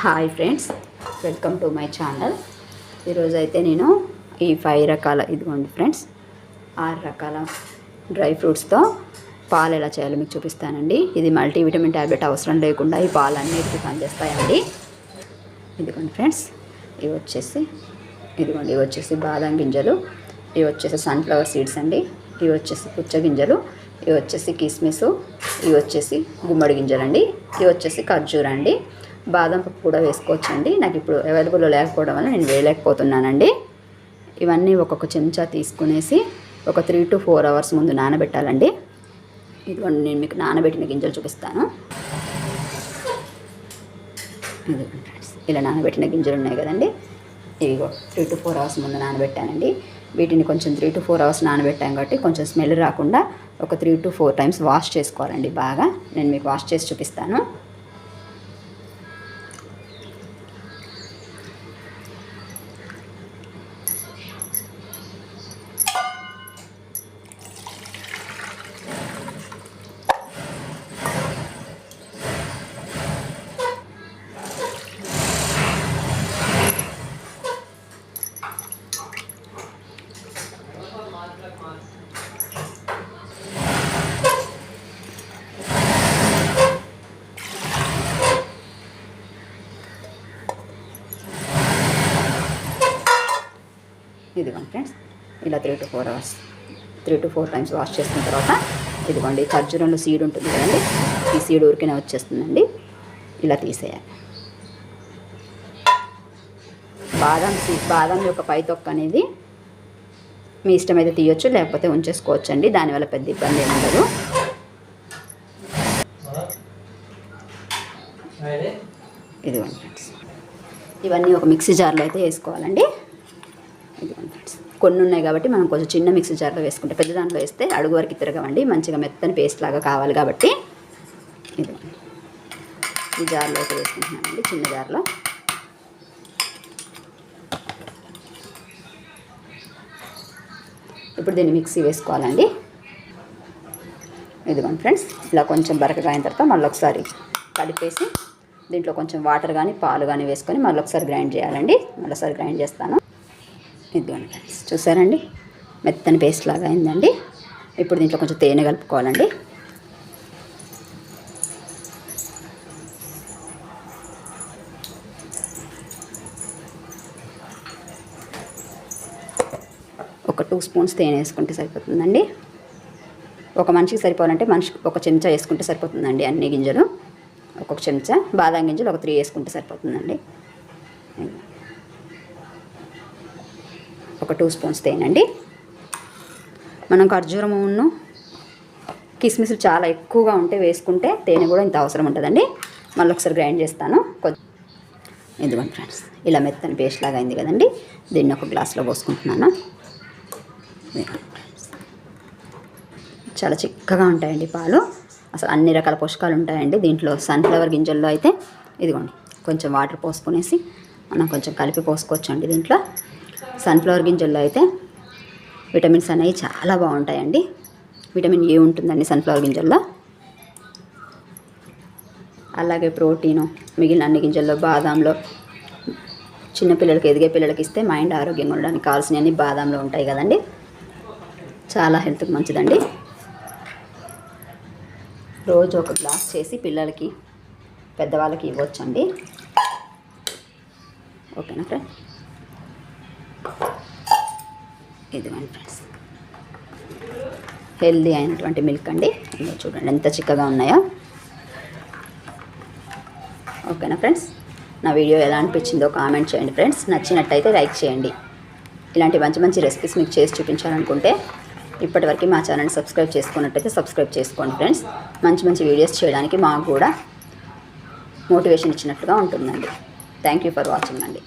Hi friends welcome to my channel. ఈరోజు అయితే నేను ఈ ఫైవ్ రకాల ఇదిగోండి ఫ్రెండ్స్ ఆరు రకాల డ్రై ఫ్రూట్స్తో పాలు ఎలా చేయాలో మీకు చూపిస్తానండి. ఇది మల్టీవిటమిన్ ట్యాబ్లెట్ అవసరం లేకుండా ఈ పాలు అన్నిటికీ పనిచేస్తాయండి. ఇదిగోండి ఫ్రెండ్స్ ఇవి వచ్చేసి ఇదిగోండి ఇవి వచ్చేసి బాదం గింజలు ఇవి వచ్చేసి సన్ఫ్లవర్ సీడ్స్ అండి ఇవి వచ్చేసి పుచ్చ గింజలు ఇవి వచ్చేసి కిస్మిస్ ఇవి వచ్చేసి గుమ్మడి గింజలు అండి ఇవి వచ్చేసి ఖర్జూర అండి బాదం పప్పు కూడా వేసుకోవచ్చండి. నాకు ఇప్పుడు అవైలబుల్లో లేకపోవడం వల్ల నేను వేయలేకపోతున్నానండి. ఇవన్నీ ఒక్కొక్క చెంచా తీసుకునేసి ఒక త్రీ టు ఫోర్ అవర్స్ ముందు నానబెట్టాలండి. ఇదిగోండి నేను మీకు నానబెట్టిన గింజలు చూపిస్తాను. ఫ్రెండ్స్ ఇలా నానబెట్టిన గింజలు ఉన్నాయి కదండి. ఇవిగో త్రీ టు ఫోర్ అవర్స్ ముందు నానబెట్టానండి. వీటిని కొంచెం త్రీ టు ఫోర్ అవర్స్ నానబెట్టాం కాబట్టి కొంచెం స్మెల్ రాకుండా ఒక three to four times wash చేసుకోవాలండి బాగా. నేను మీకు వాష్ చేసి చూపిస్తాను. ఇదిగోండి ఫ్రెండ్స్ ఇలా three to four hours three to four times wash చేసుకున్న తర్వాత ఇదిగోండి ఖర్జూరంలో సీడ్ ఉంటుంది కదండి ఈ సీడ్ ఊరికనే వచ్చేస్తుందండి. ఇలా తీసేయాలి. బాదం సీడ్ బాదం యొక్క పై తొక్క అనేది మీ ఇష్టమైతే తీయొచ్చు లేకపోతే ఉంచేసుకోవచ్చు అండి దానివల్ల పెద్ద ఇబ్బంది ఏమి ఉండదు. ఇదిగోండి ఫ్రెండ్స్ ఇవన్నీ ఒక మిక్సీ జార్లో అయితే వేసుకోవాలండి. కొన్ని ఉన్నాయి కాబట్టి మనం కొంచెం చిన్న మిక్సీ జార్లో వేసుకుంటే పెద్ద దాంట్లో వేస్తే అడుగు వరకు తిరగవండి. మంచిగా మెత్తని పేస్ట్ లాగా కావాలి కాబట్టి. ఇది ఈ జార్లో అయితే వేసుకుంటున్నానండి చిన్న జార్లో. ఇప్పుడు దీన్ని మిక్సీ వేసుకోవాలండి. ఇదిగోండి ఫ్రెండ్స్ ఇలా కొంచెం బరకగా అయిన తర్వాత మళ్ళీ ఒకసారి కలిపేసి దీంట్లో కొంచెం వాటర్ కానీ పాలు కానీ వేసుకొని మళ్ళీ ఒకసారి గ్రైండ్ చేయాలండి. మళ్ళీ ఒకసారి గ్రైండ్ చేస్తాను. ఇదిగోండి ఫ్రెండ్స్ చూసారండి? మెత్తని పేస్ట్ లాగా అయిందండి. ఇప్పుడు దీంట్లో కొంచెం తేనె కలుపుకోవాలండి. ఒక టూ స్పూన్స్ తేనె వేసుకుంటే సరిపోతుందండి. ఒక మనిషికి సరిపోవాలంటే మనిషికి ఒక చెంచా వేసుకుంటే సరిపోతుందండి అన్ని గింజలు. ఒక్కొక్క చెంచా బాదం గింజలు ఒక త్రీ వేసుకుంటే సరిపోతుందండి. ఒక టూ స్పూన్స్ తేనండి. మనం ఖర్జూరమును కిస్మిస్లు చాలా ఎక్కువగా ఉంటే వేసుకుంటే తేనె కూడా ఇంత అవసరం ఉంటుందండి. మళ్ళీ ఒకసారి గ్రైండ్ చేస్తాను. కొద్ది ఇదిగోండి ఫ్రెండ్స్ ఇలా మెత్తని పేస్ట్ లాగా అయింది కదండి. దీన్ని ఒక గ్లాస్లో పోసుకుంటున్నాను. చాలా చిక్కగా ఉంటాయండి పాలు. అసలు అన్ని రకాల పోషకాలు ఉంటాయండి దీంట్లో. సన్ఫ్లవర్ గింజల్లో అయితే ఇదిగోండి కొంచెం వాటర్ పోసుకునేసి మనం కొంచెం కలిపి పోసుకోవచ్చండి దీంట్లో. సన్ఫ్లవర్ గింజల్లో అయితే విటమిన్స్ అనేవి చాలా బాగుంటాయండి. విటమిన్ ఏ ఉంటుందండి సన్ఫ్లవర్ గింజల్లో? అలాగే ప్రోటీను మిగిలిన అన్ని గింజల్లో బాదాంలో చిన్నపిల్లలకి ఎదిగే పిల్లలకి ఇస్తే మైండ్ ఆరోగ్యంగా ఉండడానికి కావాల్సినవన్నీ బాదాంలో ఉంటాయి కదండి. చాలా హెల్త్కి మంచిదండి. రోజు ఒక గ్లాస్ చేసి పిల్లలకి పెద్దవాళ్ళకి ఇవ్వచ్చండి. ఓకేనా ఫ్రెండ్? ఇదిగోండి ఫ్రెండ్స్ హెల్దీ అయినటువంటి మిల్క్ అండి. చూడండి ఎంత చిక్కగా ఉన్నాయో. ఓకేనా ఫ్రెండ్స్ నా వీడియో ఎలా అనిపించిందో కామెంట్ చేయండి ఫ్రెండ్స్ నచ్చినట్టయితే లైక్ చేయండి. ఇలాంటి మంచి మంచి రెసిపీస్ మీకు చేసి చూపించాలనుకుంటే ఇప్పటివరకు మా ఛానల్ సబ్స్క్రైబ్ చేసుకున్నట్టయితే సబ్స్క్రైబ్ చేసుకోండి ఫ్రెండ్స్ మంచి మంచి వీడియోస్ చేయడానికి మాకు కూడా మోటివేషన్ ఇచ్చినట్లుగా ఉంటుందండి. థ్యాంక్ యూ ఫర్ వాచింగ్ అండి.